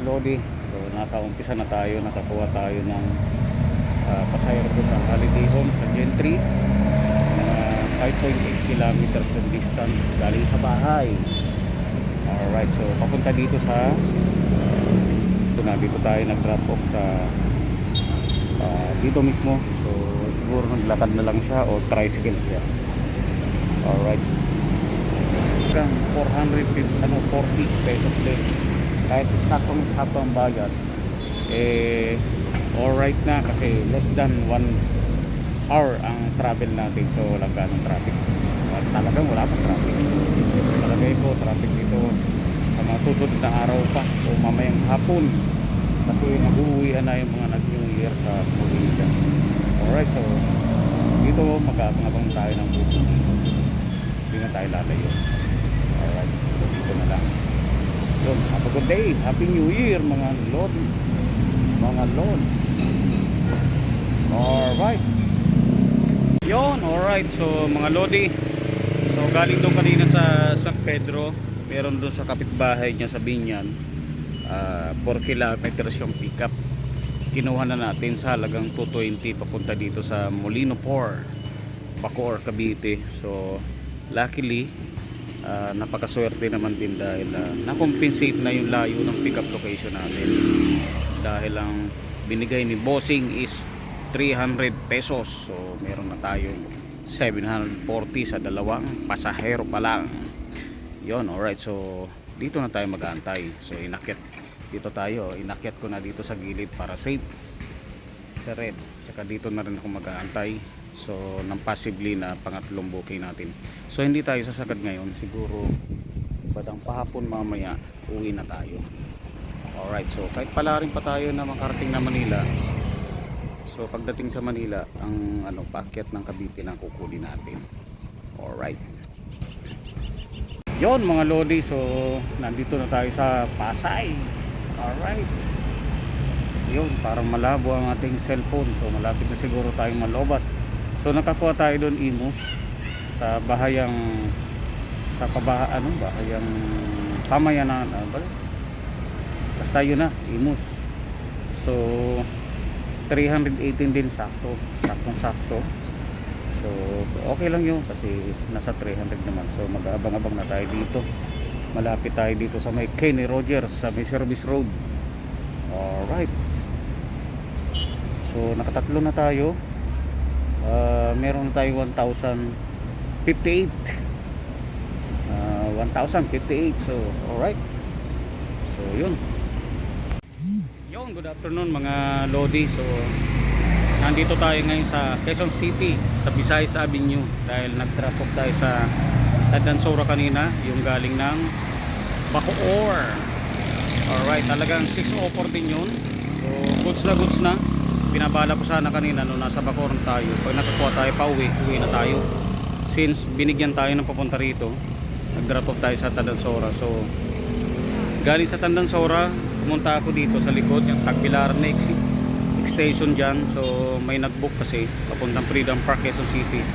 mga lodi. So nakaumpisa na tayo, nakakuha tayo ng uh, pasayro ko sa Holiday Home sa Gentry. Mga 5.8 kilometers yung distance galing sa bahay. Alright, so papunta dito sa ito na, dito tayo nag-drop off sa ah, dito mismo. So siguro naglakad na lang siya o tricycle siya. Alright. Hanggang 450, ano, 40 pesos din. Kahit saktong saktong bayad, eh, alright na kasi less than 1 hour ang travel natin. So, walang ganong traffic. At talagang wala pa traffic. Talagay ko, traffic dito sa mga susunod na araw pa o mamayang hapon. Kasi nag-uwian na yung mga nag-New Year sa probinsya. Alright, so dito mag-aabang tayo ng bukong hindi na tayo lalayo alright so dito na lang yun have a good day. Happy new year mga lord. Mga lord. Alright yun alright so mga lodi so galing doon kanina sa San Pedro meron doon sa kapitbahay niya sa Binyan ah, 4 kilometers yung pickup. Kinuha na natin sa halagang 220 papunta dito sa Molino Por Bacoor, Cavite. So luckily uh, napakaswerte naman din dahil uh, nakompensate na yung layo ng pickup location natin dahil ang binigay ni bossing is 300 pesos. So meron na tayong 740 sa dalawang pasahero pa lang. Yon alright. So dito na tayo mag-aantay. So inakyat dito tayo. Inakyat ko na dito sa gilid para safe. Sa red. Tsaka dito na rin ako mag-aantay so nang possibly na pangatlong booking natin. So hindi tayo sasagad ngayon. Siguro badang pahapon mamaya uwi na tayo. Alright so kahit pala rin pa tayo na makarating na Manila so pagdating sa Manila ang ano pakyat ng Cavite na kukunin natin. Alright. Yon mga lodi so nandito na tayo sa Pasay. Alright. Yun parang malabo ang ating cellphone. So malapit na siguro tayong malobat so nakakuha tayo doon imus sa bahayang sa pabaha ano bahayang pamayanan ano ba? Basta yun na imus. So 318 din sakto saktong sakto. So okay lang yun kasi nasa 300 naman. So mag-aabang-abang na tayo dito. Malapit tayo dito sa may Kenny Rogers sa may service road. Alright. So nakatatlo na tayo uh, meron tayo 1,058 uh, 1,058 so alright. So yun. Yun good afternoon mga Lodi. So nandito tayo ngayon sa Quezon City sa Visayas Avenue. Dahil nag-drop off tayo sa Tadansora kanina yung galing ng Bacoor. Alright talagang 604 din yun. So goods na goods na pinabala ko sana kanina nung nasa Bacoor na tayo pag nakakuha tayo pa uwi uwi na tayo. Since binigyan tayo ng papunta rito nag drop off tayo sa Tadansora so galing sa Tandansora pumunta ako dito sa likod yung Tagbilaran na exit extension dyan. So may nagbook kasi papuntang Freedom Park Quezon City.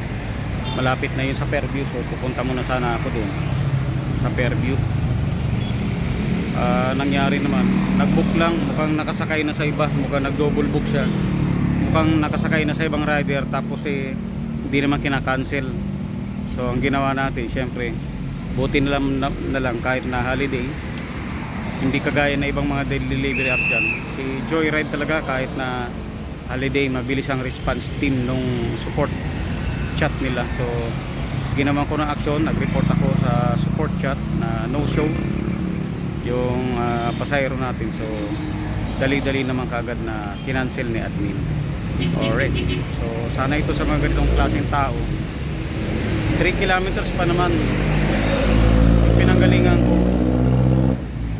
Malapit na yun sa Fairview so pupunta muna sana ako dun sa Fairview Ah, nangyari naman. Nagbook lang. Mukhang nakasakay na sa iba. Mukhang nag double book siya. Mukhang nakasakay na sa ibang rider. Tapos eh hindi naman kinakancel so ang ginawa natin syempre buti na lang, na, na lang kahit na holiday hindi kagaya na ibang mga delivery app dyan. Si Joyride talaga kahit na holiday mabilis ang response team nung support chat nila. So ginawa ko ng action nag report ako sa support chat na no show yung uh, pasayro natin. So dali-dali naman kagad na kinancel ni admin. Alright. So sana ito sa mga ganitong klaseng tao 3 kilometers pa naman yung pinanggalingan ko.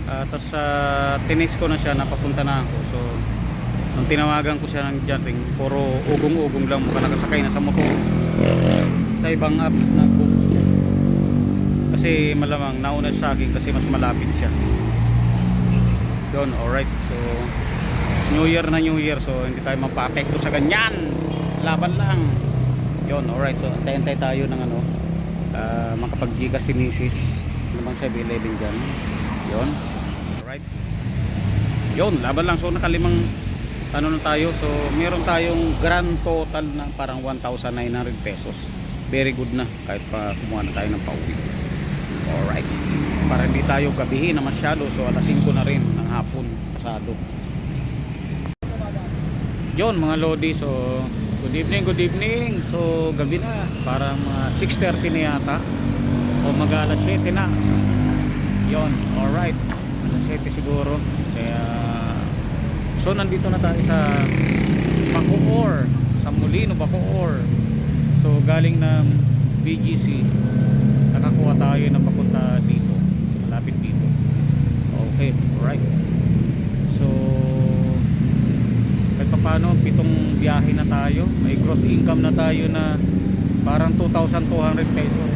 Uh, tapos uh, tinis ko na siya napapunta na ako. So nung tinawagan ko siya ng jumping puro ugong-ugong lang. Mukha nakasakay na sa motor. Sa ibang apps na book kasi malamang nauna sa akin kasi mas malapit siya yun alright so new year na new year so hindi tayo mapapekto sa ganyan laban lang yun alright so antay-antay tayo ng ano uh, makapag-giga si misis namang 7-Eleven dyan yun alright Yun, laban lang. So nakalimang ano na tayo. So meron tayong grand total na parang 1,900 pesos. Very good na kahit pa kumuha na tayo ng pauwi. Alright. Para hindi tayo gabihin na masyado. So alas 5 na rin ng hapon. Pasado. Yun mga Lodi. So good evening, good evening. So gabi na. Parang mga 6.30 na yata. O mag alas 7 na. Yun. Alright. Alas 7 siguro. Kaya So nandito na tayo sa Bacoor. Sa Molino, Bacoor. So galing ng BGC. Nakakuha tayo na papunta dito. Malapit dito. Okay, alright. So kahit pa paano, pitong biyahe na tayo. May gross income na tayo na parang 2,200 pesos.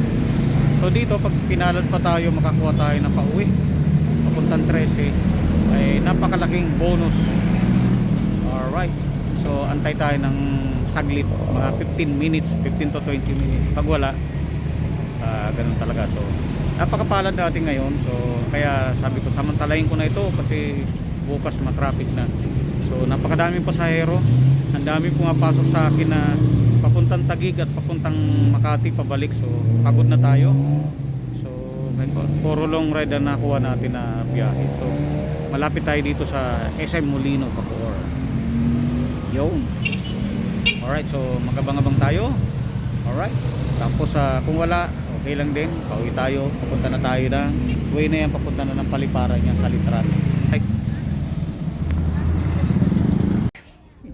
So dito, pag pinalad pa tayo, makakuha tayo ng pauwi. Papuntang 13, ay napakalaking bonus. Alright. So antay tayo ng saglit, mga 15 minutes, 15 to 20 minutes. Pag wala, ah, ganun talaga. So napakapalad natin ngayon. So kaya sabi ko samantalahin ko na ito kasi bukas matraffic na. So napakadaming pasahero. Ang dami pumapasok sa akin na papuntang Tagig at papuntang Makati pabalik. So pagod na tayo. So puro long ride na nakuha natin na biyahe. So malapit tayo dito sa SM Molino, Bacoor. Yun. Alright, so magabang-abang tayo. Alright. Tapos ah, kung wala, okay lang din. Pauwi tayo. Papunta na tayo ng way na yan. Papunta na ng paliparan yan sa Litran.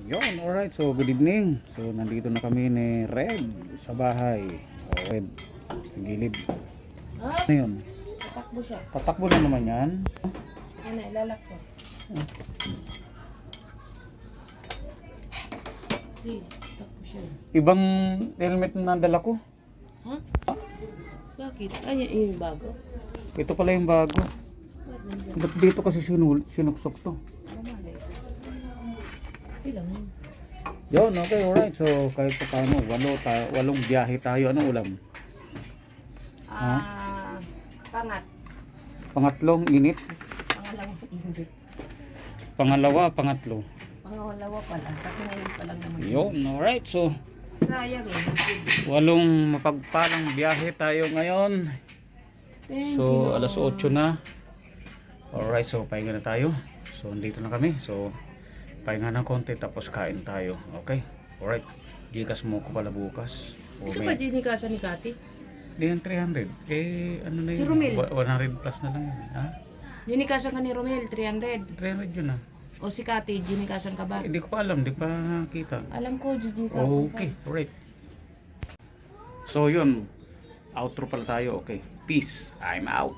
Yun, alright. So, good evening. So, nandito na kami ni Red sa bahay. O, Red. Sa gilid. Ano yun? Tatakbo siya. Tatakbo na naman yan. Yan ilalak ko. Si, tatakbo siya. Ibang helmet na nadala ko. Ha? Bakit? Ay, yun yung bago. Ito pala yung bago. Ba't dito kasi sinul sinuksok to? Ilang yun? Okay, alright. So, kahit pa paano, walo tayo, walong biyahe tayo. Anong ulam? Ah, pangat. Pangatlong init. Pangalawang init. Pangalawa, pangatlo. Pangalawa pala. Kasi ngayon pa lang naman. Yun, alright. So, Sayang eh. walong mapagpalang biyahe tayo ngayon. Thank So, you. alas 8 na. Alright, so pahinga na tayo. So, dito na kami. So, pahinga ng konti tapos kain tayo. Okay? Alright. Gikas mo ko pala bukas. O, Ito may- ba ginikasan ni Kati? Di yan 300. Eh, ano na yun? Si Romel. Wa- 100 plus na lang yun. Ha? Ginikasan ka ni Romel, 300. 300 yun ah. O si Kati, Jimmy Kasan ka ba? Hindi ko pa alam, hindi pa nakita. Alam ko, Jimmy Kasan Okay, ka. right. So yun, outro pala tayo. Okay, peace. I'm out.